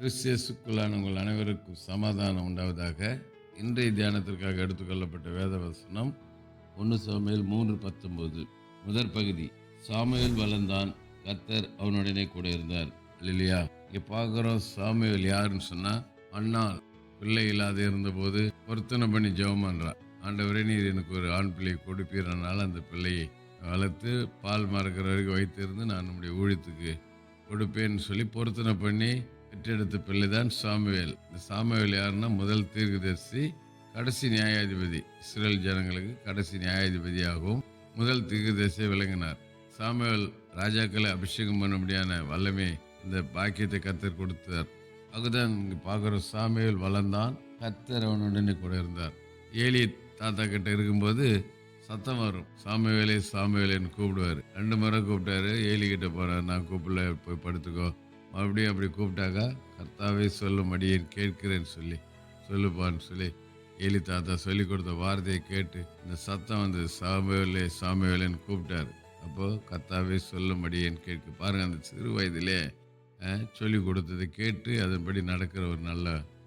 கிறிஸ்தியசுக்குள்ளான உங்கள் அனைவருக்கும் சமாதானம் உண்டாவதாக. இன்றைய தியானத்திற்காக எடுத்துக்கொள்ளப்பட்ட வேத வசனம் ஒன்று சமையல் மூன்று பத்தொன்பது. முதற் பகுதி சாமுவேல் வளர்ந்தான் கர்த்தர் அவனுடனே கூட இருந்தார். இல்லையா இங்கே பார்க்குறோம் சாமுவேல் யாருன்னு சொன்னால் அண்ணால் பிள்ளை இல்லாத இருந்தபோது பொருத்தனை பண்ணி ஜெபம் பண்ணுறான் ஆண்டவரே நீர் எனக்கு ஒரு ஆண் பிள்ளையை கொடுப்பீரனால அந்த பிள்ளையை வளர்த்து பால் மறக்கிற வரைக்கும் வைத்திருந்து நான் நம்முடைய ஊழியத்துக்கு கொடுப்பேன்னு சொல்லி பொருத்தனை பண்ணி பெற்றெடுத்த பிள்ளை தான் சாமுவேல். இந்த சாமுவேல் யாருன்னா முதல் தீர்க்கதரிசி கடைசி நியாயாதிபதி. இஸ்ரேல் ஜனங்களுக்கு கடைசி நியாயாதிபதியாகவும் முதல் தீர்க்கதரிசியை விளங்கினார். சாமுவேல் ராஜாக்களை அபிஷேகம் பண்ணபடியான வல்லமே இந்த பாக்கியத்தை கத்தர் கொடுத்தார். அதுதான் இங்கே பார்க்குற சாமுவேல் வளர்ந்தான் கத்தர் அவனுடனே கூட இருந்தார். ஏலி தாத்தா கிட்ட இருக்கும்போது சத்தம் வரும். சாமுவேலே சாமுவேலேன்னு கூப்பிடுவார். ரெண்டு முறை கூப்பிட்டாரு. ஏலி கிட்ட போகிறார் நான் கூப்பிடல போய் படுத்துக்கோ. மறுபடியும் அப்படி கூப்பிட்டாக்கா கர்த்தாவே சொல்லும் அடியேன் கேட்கிறேன்னு சொல்லி சொல்லுப்பான்னு சொல்லி ஏலி தாத்தா சொல்லி கொடுத்த வார்த்தையை கேட்டு இந்த சத்தம் வந்து சாமியோலே சாமியோலேன்னு கூப்பிட்டாரு. அப்போது கர்த்தாவே சொல்லும் அடியேன் கேட்க பாருங்கள் அந்த சிறு வயதிலே சொல்லி கொடுத்ததை கேட்டு அதன்படி நடக்கிற ஒரு நல்ல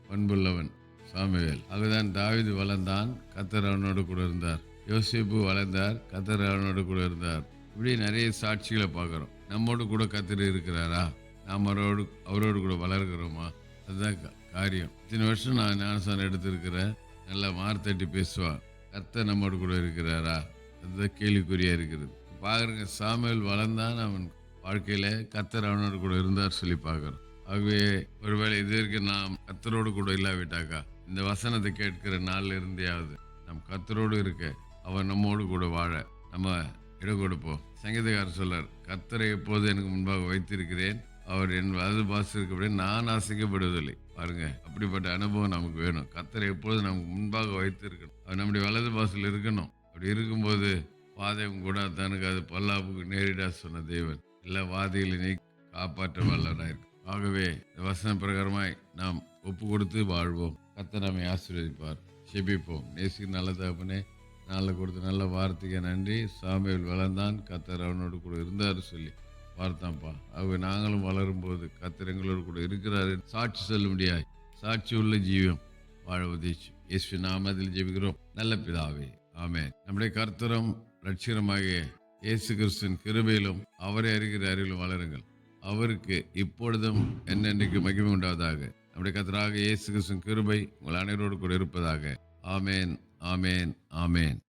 பண்புள்ளவன் சாமுவேல். அதுதான் தாவிது வளர்ந்தான் கத்தர் அவனோடு கூட இருந்தார். யோசிப்பு வளர்ந்தார் கத்தர் அவனோடு கூட இருந்தார். இப்படி நிறைய சாட்சிகளை பார்க்குறோம். நம்மோடு கூட கத்தர் இருக்கிறாரா? நாம் அவரோடு அவரோடு கூட வளர்கிறோமா? அதுதான் காரியம். இத்தனை வருஷம் நான் ஞானசாரம் எடுத்திருக்கிறேன் நல்லா மார்த்தட்டி பேசுவான் கர்த்தர் நம்மோடு கூட இருக்கிறாரா? அதுதான் கேள்விக்குறியாக இருக்கிறது பார்க்குறங்க சாமியல் வளர்ந்தான் அவன் வாழ்க்கையில் கத்தர் அவனோடு கூட இருந்தார் சொல்லி பார்க்குறோம். ஆகவே ஒருவேளை இது வரைக்கும் நாம் கத்தரோடு கூட இல்லாவிட்டாக்கா இந்த வசனத்தை கேட்கிற நாளில் இருந்தேயாவது நம் கத்தரோடு இருக்க அவர் நம்மோடு கூட வாழ நம்ம இடம் கொடுப்போம். சங்கீதக்காரர் சொல்லார் கத்தரை எப்போது எனக்கு முன்பாக வைத்திருக்கிறேன் அவர் என் வலது பாசம் இருக்கப்படி நான் ஆசைக்கப்படுவதில்லை பாருங்க அப்படிப்பட்ட அனுபவம் நமக்கு வேணும். கத்தரை எப்பொழுது நமக்கு முன்பாக வைத்திருக்கணும்? அவர் நம்முடைய வலது பாசல் இருக்கணும். அப்படி இருக்கும்போது வாதையும் கூட தனக்கு அது பல்லாப்புக்கு நேரிடா சொன்ன தேவன். எல்லா வாதைகளை நீ காப்பாற்ற வல்லவராயிருக்கு ஆகவே இந்த வசன பிரகாரமாய் நாம் ஒப்பு கொடுத்து வாழ்வோம். கர்த்தர் நம்மை ஆசீர்வதிப்பார். செபிப்போம் நேசிக்கு நல்ல தகப்பனே நாளை கொடுத்த நல்ல வார்த்தைக்கு நன்றி. சாமியில் வளர்ந்தான். கத்தர் அவனோடு கூட இருந்தார் சொல்லி பார்த்தான்ப்பா ஆகவே நாங்களும் வளரும்போது கத்தர் எங்களோடு கூட இருக்கிறாரு. சாட்சி சொல்ல முடியாது. சாட்சி உள்ள ஜீவம் வாழ உதேச்சு இயேசு நாமத்தில் ஜெபிக்கிறோம். நல்ல பிதாவே. ஆமே நம்முடைய கர்த்தரும் லட்சியமாகிய இயேசு கிறிஸ்துவின் கிருபையிலும் அவரை அறிகிற அறிவிலும் வளருங்கள். அவருக்கு இப்பொழுதும் என்னென்றைக்கு மகிமை உண்டாவதாக. நம்முடைய கத்தராக இயேசு கிறிஸ்துவின் கிருபை உங்கள் அனைவரோடு கூட இருப்பதாக. ஆமேன். ஆமேன். ஆமேன்.